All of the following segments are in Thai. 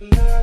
ส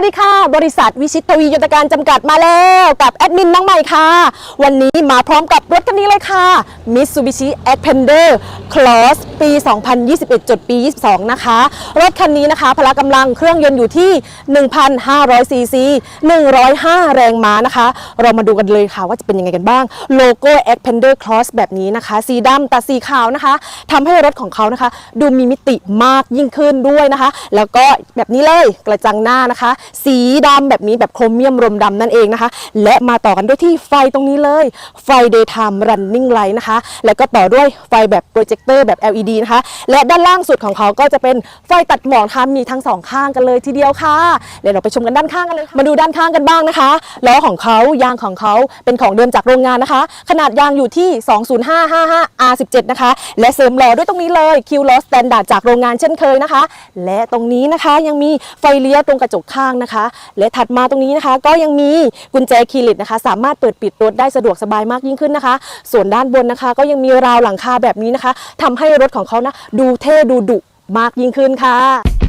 วัสดีค่ะ บริษัทวิชิตทวียนตการจำกัดมาแล้วกับแอดมินน้องใหม่ค่ะ วันนี้มาพร้อมกับรถคันนี้เลยค่ะ Mitsubishi Xpander Cross ปี 2021จดปี 22 นะคะ รถคันนี้นะคะ พละกำลังเครื่องยนต์อยู่ที่ 1,500 ซีซี 105 แรงม้านะคะ เรามาดูกันเลยค่ะว่าจะเป็นยังไงกันบ้าง โลโก้ Xpander Cross แบบนี้นะคะ สีดำตัดสีขาวนะคะทำให้รถของเขานะคะ ดูมีมิติมากยิ่งขึ้นด้วยนะคะ แล้วก็แบบนี้เลยกระจังหน้านะคะสีดำแบบนี้แบบโครเมียมรมดำนั่นเองนะคะ และมาต่อกันด้วยที่ไฟตรงนี้เลย ไฟ daytime running light นะคะ แล้วก็ต่อด้วยไฟแบบโปรเจคเตอร์แบบ LED นะคะ และด้านล่างสุดของเขาก็จะเป็นไฟตัดหมอกนะคะมีทั้งสองข้างกันเลยทีเดียวค่ะเดี๋ยวเราไปชมกันด้านข้างกันเลยมาดูด้านข้างกันบ้างนะคะล้อของเขายางของเขาเป็นของเดิมจากโรงงานนะคะ ขนาดยางอยู่ที่ 20555 R17 นะคะ และเสริมล้อด้วยตรงนี้เลยคิวล้อสแตนดาร์ดจากโรงงานเช่นเคยนะคะ และตรงนี้นะคะยังมีไฟเลี้ยวตรงกระจกข้างนะคะ และถัดมาตรงนี้นะคะ ก็ยังมีกุญแจคีย์ลิตนะคะ สามารถเปิดปิดรถได้สะดวกสบายมากยิ่งขึ้นนะคะ ส่วนด้านบนนะคะ ก็ยังมีราวหลังคาแบบนี้นะคะทำให้รถของเขานะดูเท่ดูดุมากยิ่งขึ้นค่ะ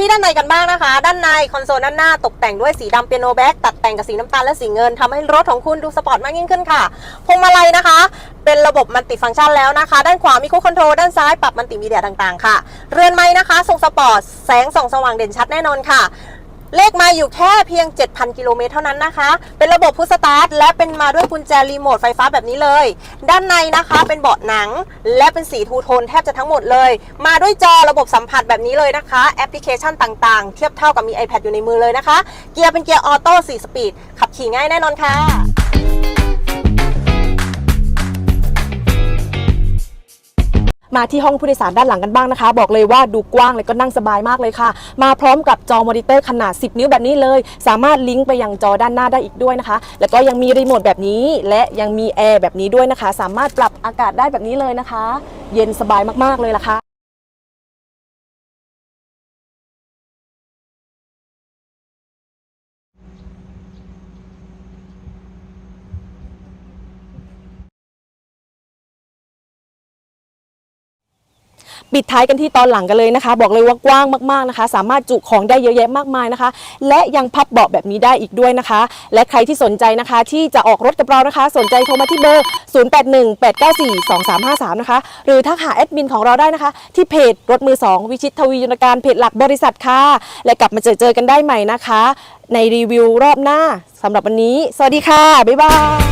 ที่ด้านในกันบ้างนะคะ ด้านในคอนโซลด้านหน้าตกแต่งด้วยสีดำเปียโนแบ็กตัดแต่งกับสีน้ำตาลและสีเงินทำให้รถของคุณดูสปอร์ตมากยิ่งขึ้นค่ะพวงมาลัยนะคะ เป็นระบบมันติฟังก์ชันแล้วนะคะ ด้านขวามีคูคอนโทรลด้านซ้ายปรับมันติมีเดียต่างๆ ค่ะ เรือนไม้นะคะทรงสปอร์ตแสงส่องสว่างเด่นชัดแน่นอนค่ะ เลขมาอยู่แค่เพียง 7,000 กิโลเมตรเท่านั้นนะคะ เป็นระบบพุทสตาร์ทและเป็นมาด้วยกุญแจรีโมทไฟฟ้าแบบนี้เลย ด้านในนะคะเป็นเบาะหนัง และเป็นสีทูโทนแทบจะทั้งหมดเลย มาด้วยจอระบบสัมผัสแบบนี้เลยนะคะ แอปพลิเคชันต่างๆ เทียบเท่ากับมี iPad อยู่ในมือเลยนะคะ เกียร์เป็นเกียร์ออโต้4สปีด ขับขี่ง่ายแน่นอนค่ะ มาที่ห้องผู้โดยสารด้านหลังกันบ้างนะคะ บอกเลยว่าดูกว้างเลยก็นั่งสบายมากเลยค่ะ มาพร้อมกับจอมอนิเตอร์ขนาด 10 นิ้วแบบนี้เลย สามารถลิงก์ไปยังจอด้านหน้าได้อีกด้วยนะคะ แล้วก็ยังมีรีโมทแบบนี้ และยังมีแอร์แบบนี้ด้วยนะคะ สามารถปรับอากาศได้แบบนี้เลยนะคะ เย็นสบายมากๆเลยล่ะค่ะ ปิดท้ายกันที่ตอนหลังกันเลยนะคะ บอกเลยว่ากว้างมากๆนะคะ สามารถจุของได้เยอะแยะมากมายนะคะ และยังพับเบาะแบบนี้ได้อีกด้วยนะคะ และใครที่สนใจนะคะ ที่จะออกรถกับเรานะคะ สนใจโทรมาที่เบอร์ 0818942353 นะคะ หรือทักหาแอดมินของเราได้นะคะ ที่เพจรถมือ 2 วิชิตทวียุนการเพจหลักบริษัทค่ะและกลับมาเจอเจอกันได้ใหม่นะคะ ในรีวิวรอบหน้าสำหรับวันนี้ สวัสดีค่ะ บ๊ายบาย